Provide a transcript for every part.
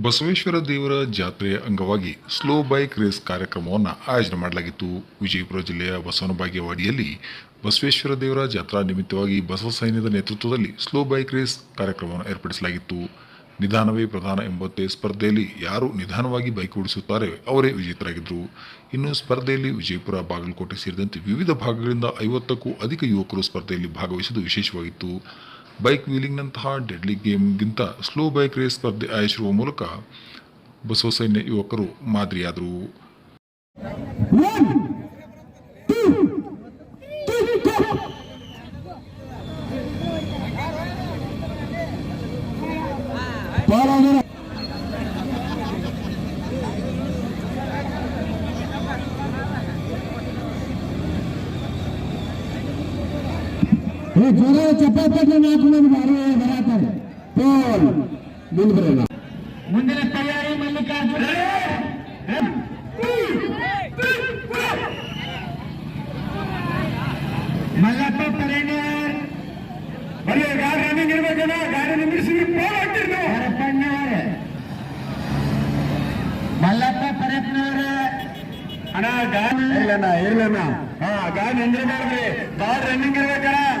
ಬಸವೇಶ್ವರ ದೇವರ ಜಾತ್ರೆಯ ಅಂಗವಾಗಿ ಸ್ಲೋ ಬೈಕ್ ರೇಸ್ ಕಾರ್ಯಕ್ರಮವನ್ನು ಆಯೋಜನೆ ಮಾಡಲಾಗಿತ್ತು. ವಿಜಯಪುರ ಜಿಲ್ಲೆಯ ಬಸವನಬಾಗೇವಾಡಿಯಲ್ಲಿ ಬಸವೇಶ್ವರ ದೇವರ ಜಾತ್ರಾ ನಿಮಿತ್ತವಾಗಿ ಬಸವ ಸೈನ್ಯದ ನೇತೃತ್ವದಲ್ಲಿ ಸ್ಲೋ ಬೈಕ್ ರೇಸ್ ಕಾರ್ಯಕ್ರಮವನ್ನು ಏರ್ಪಡಿಸಲಾಗಿತ್ತು. ನಿಧಾನವೇ ಪ್ರಧಾನ ಎಂಬಂತೆ ಸ್ಪರ್ಧೆಯಲ್ಲಿ ಯಾರು ನಿಧಾನವಾಗಿ ಬೈಕ್ ಓಡಿಸುತ್ತಾರೆ ಅವರೇ ವಿಜೇತರಾಗಿದ್ದರು ಇನ್ನು ಸ್ಪರ್ಧೆಯಲ್ಲಿ ವಿಜಯಪುರ, ಬಾಗಲಕೋಟೆ ಸೇರಿದಂತೆ ವಿವಿಧ ಭಾಗಗಳಿಂದ ಐವತ್ತಕ್ಕೂ ಅಧಿಕ ಯುವಕರು ಸ್ಪರ್ಧೆಯಲ್ಲಿ ಭಾಗವಹಿಸುವುದು ವಿಶೇಷವಾಗಿತ್ತು. ಬೈಕ್ ವೀಲಿಂಗ್ನಂತಹ ಡೆಡ್ಲಿ ಗೇಮ್ಗಿಂತ ಸ್ಲೋ ಬೈಕ್ ರೇಸ್ ಸ್ಪರ್ಧೆ ಆಯೋಜಿಸುವ ಮೂಲಕ ಬಸವ ಸೈನ್ಯ ಯುವಕರು ಮಾದರಿಯಾದರು. ಈ ಜ್ವರ ಚಪಾತಿ ನಾಲ್ಕು ಮಂದಿ ಬಾರಿ ಬರತಾರೆ ಟೋಲ್ ಮುಂದೆ ಬರೋಣ ಮುಂದಿನ ತಯಾರಿ ಮಲ್ಲಿಕಾರ್ಜುನ ಮಲ್ಲಪ್ಪ ಪರೇಂಡರ್ ಬರೀ ಗಾಡಿ ರನ್ನಿಂಗ್ ಇರ್ಬೇಕಲ್ಲ ಗಾಡಿ ನಿಲ್ಲಿಸಿ ಫೋನ್ ಹಾಕ್ತೀರಿ ನೀವು ಹರಪಣ್ಣವ್ರೆ ಮಲ್ಲಪ್ಪ ಪರಪ್ಪನವ್ರೆ ಅಣ್ಣ ಗಾಡಿ ಇಲ್ಲಣ್ಣ ಇಲ್ಲಣ್ಣ ಹಾ ಗಾಡಿ ನಿಂದಿರ್ಬೇಡ್ರಿ ಗಾಡಿ ರನ್ನಿಂಗ್ ಇರ್ಬೇಕಣ್ಣ ಗಾಡಿ ರನ್ನಿಂಗ್ ಇರ್ಬೇಕು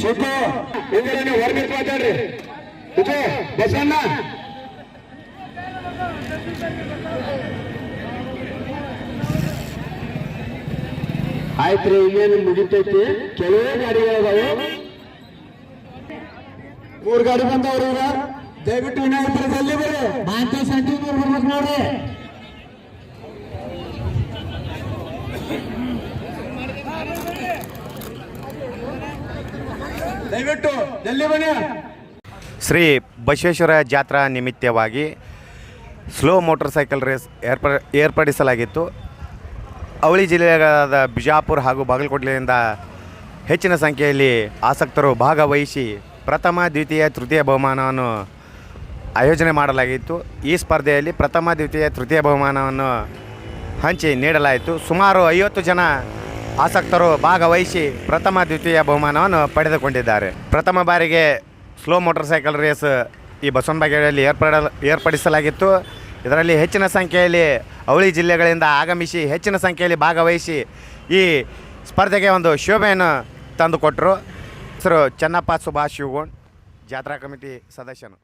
ಶಿಖು ಹಿಂದೆ ಹೊರಗಿಟ್ಟು ಮಾತಾಡ್ರಿ. ಬಸವಣ್ಣ. ಆಯ್ತ್ರಿ, ಇನ್ನೇನು ಮುಗಿತೈತಿ? ಕೆಲವೇ ಗಾಡಿಗಳದಾವು. ಮೂರ್ ಗಾಡಿ ಬಂದವರು ಈಗ. ದಯವಿಟ್ಟು ವಿನಾಯಕರ ಜಲ್ದಿ ಬರ್ರಿ. ಮಾತೆ ಸಂಜೆ ಬರ್ಬೇಕು ನೋಡ್ರಿ. ದಯವಿಟ್ಟು ಶ್ರೀ ಬಸವೇಶ್ವರ ಜಾತ್ರಾ ನಿಮಿತ್ತವಾಗಿ ಸ್ಲೋ ಮೋಟರ್ ಸೈಕಲ್ ರೇಸ್ ಏರ್ಪ, ಏರ್ಪಡಿಸಲಾಗಿತ್ತು. ಅವಳಿ ಜಿಲ್ಲೆಯಾದ ಬಿಜಾಪುರ ಹಾಗೂ ಬಾಗಲಕೋಟೆಯಿಂದ ಹೆಚ್ಚಿನ ಸಂಖ್ಯೆಯಲ್ಲಿ ಆಸಕ್ತರು ಭಾಗವಹಿಸಿ ಪ್ರಥಮ, ದ್ವಿತೀಯ, ತೃತೀಯ ಬಹುಮಾನವನ್ನು ಆಯೋಜನೆ ಮಾಡಲಾಗಿತ್ತು. ಈ ಸ್ಪರ್ಧೆಯಲ್ಲಿ ಪ್ರಥಮ, ದ್ವಿತೀಯ, ತೃತೀಯ ಬಹುಮಾನವನ್ನು ಹಂಚಿ ನೀಡಲಾಯಿತು. ಸುಮಾರು ಐವತ್ತು ಜನ ಆಸಕ್ತರು ಭಾಗವಹಿಸಿ ಪ್ರಥಮ ದ್ವಿತೀಯ ಬಹುಮಾನವನ್ನು ಪಡೆದುಕೊಂಡಿದ್ದಾರೆ. ಪ್ರಥಮ ಬಾರಿಗೆ ಸ್ಲೋ ಮೋಟರ್ ಸೈಕಲ್ ರೇಸ್ ಈ ಬಸವನಬಾಗೇವಾಡಿಯಲ್ಲಿ ಏರ್ಪಡ, ಏರ್ಪಡಿಸಲಾಗಿತ್ತು. ಇದರಲ್ಲಿ ಹೆಚ್ಚಿನ ಸಂಖ್ಯೆಯಲ್ಲಿ ಅವಳಿ ಜಿಲ್ಲೆಗಳಿಂದ ಆಗಮಿಸಿ ಹೆಚ್ಚಿನ ಸಂಖ್ಯೆಯಲ್ಲಿ ಭಾಗವಹಿಸಿ ಈ ಸ್ಪರ್ಧೆಗೆ ಒಂದು ಶೋಭೆಯನ್ನು ತಂದುಕೊಟ್ಟರು ಹೆಸರು ಚನ್ನಪ್ಪ ಸುಭಾಷ್ ಶಿವಗೋಣ್, ಜಾತ್ರಾ ಕಮಿಟಿ ಸದಸ್ಯನು.